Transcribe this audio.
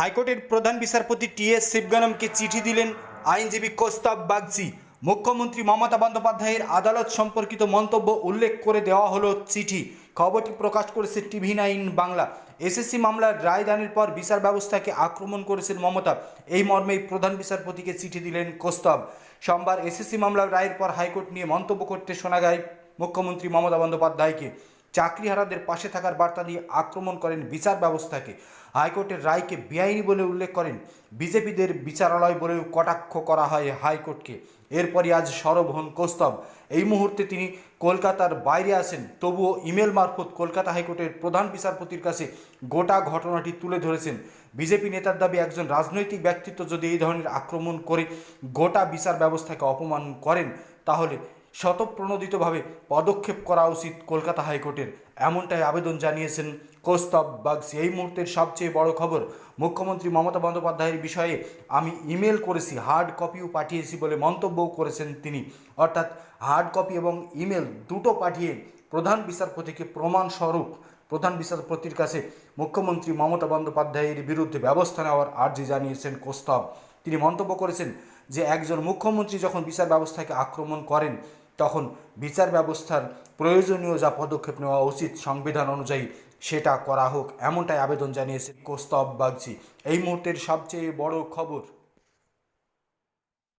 হাইকোর্টের প্রধান বিচারপতি টি এস শিবগানমকে চিঠি দিলেন আইনজীবী কোস্তাব বাগচি। মুখ্যমন্ত্রী মমতা বন্দ্যোপাধ্যায়ের আদালত সম্পর্কিত মন্তব্য উল্লেখ করে দেওয়া হলো চিঠি। খবরটি প্রকাশ করেছে টিভি নাইন বাংলা। এসএসসি মামলার রায়দানের পর বিচার ব্যবস্থাকে আক্রমণ করেছেন মমতা। এই মর্মেই প্রধান বিচারপতিকে চিঠি দিলেন কোস্তব। সোমবার এসএসসি মামলার রায়ের পর হাইকোর্ট নিয়ে মন্তব্য করতে শোনা যায় মুখ্যমন্ত্রী মমতা বন্দ্যোপাধ্যায়কে। চাকরিহারাদের পাশে থাকার বার্তা দিয়ে আক্রমণ করেন বিচার ব্যবস্থাকে। হাইকোর্টের রায়কে বেআইনি বলে উল্লেখ করেন। বিজেপিদের বিচারালয় বলেও কটাক্ষ করা হয় হাইকোর্টকে। এরপরই আজ সরব হন কৌস্তব। এই মুহূর্তে তিনি কলকাতার বাইরে আসেন তবুও ইমেল মারফত কলকাতা হাইকোর্টের প্রধান বিচারপতির কাছে গোটা ঘটনাটি তুলে ধরেছেন। বিজেপি নেতার দাবি, একজন রাজনৈতিক ব্যক্তিত্ব যদি এই ধরনের আক্রমণ করে গোটা বিচার ব্যবস্থাকে অপমান করেন, তাহলে শতপ্রণোদিতভাবে পদক্ষেপ করা উচিত কলকাতা হাইকোর্টের, এমনটাই আবেদন জানিয়েছেন কৌস্তব বাগসি এই মুহূর্তের সবচেয়ে বড় খবর, মুখ্যমন্ত্রী মমতা বন্দ্যোপাধ্যায়ের বিষয়ে আমি ইমেল করেছি, হার্ড কপিও পাঠিয়েছি বলে মন্তব্যও করেছেন তিনি। অর্থাৎ হার্ড কপি এবং ইমেল দুটো পাঠিয়ে প্রধান বিচারপতিকে প্রমাণস্বরূপ প্রধান বিচারপতির কাছে মুখ্যমন্ত্রী মমতা বন্দ্যোপাধ্যায়ের বিরুদ্ধে ব্যবস্থা নেওয়ার আর্জি জানিয়েছেন কোস্তব। তিনি মন্তব্য করেছেন যে, একজন মুখ্যমন্ত্রী যখন বিচার ব্যবস্থাকে আক্রমণ করেন তখন বিচার ব্যবস্থার প্রয়োজনীয় যা পদক্ষেপ নেওয়া উচিত সংবিধান অনুযায়ী, সেটা করা হোক, এমনটাই আবেদন জানিয়েছে কোস্তব বাগজি এই মুহূর্তের সবচেয়ে বড় খবর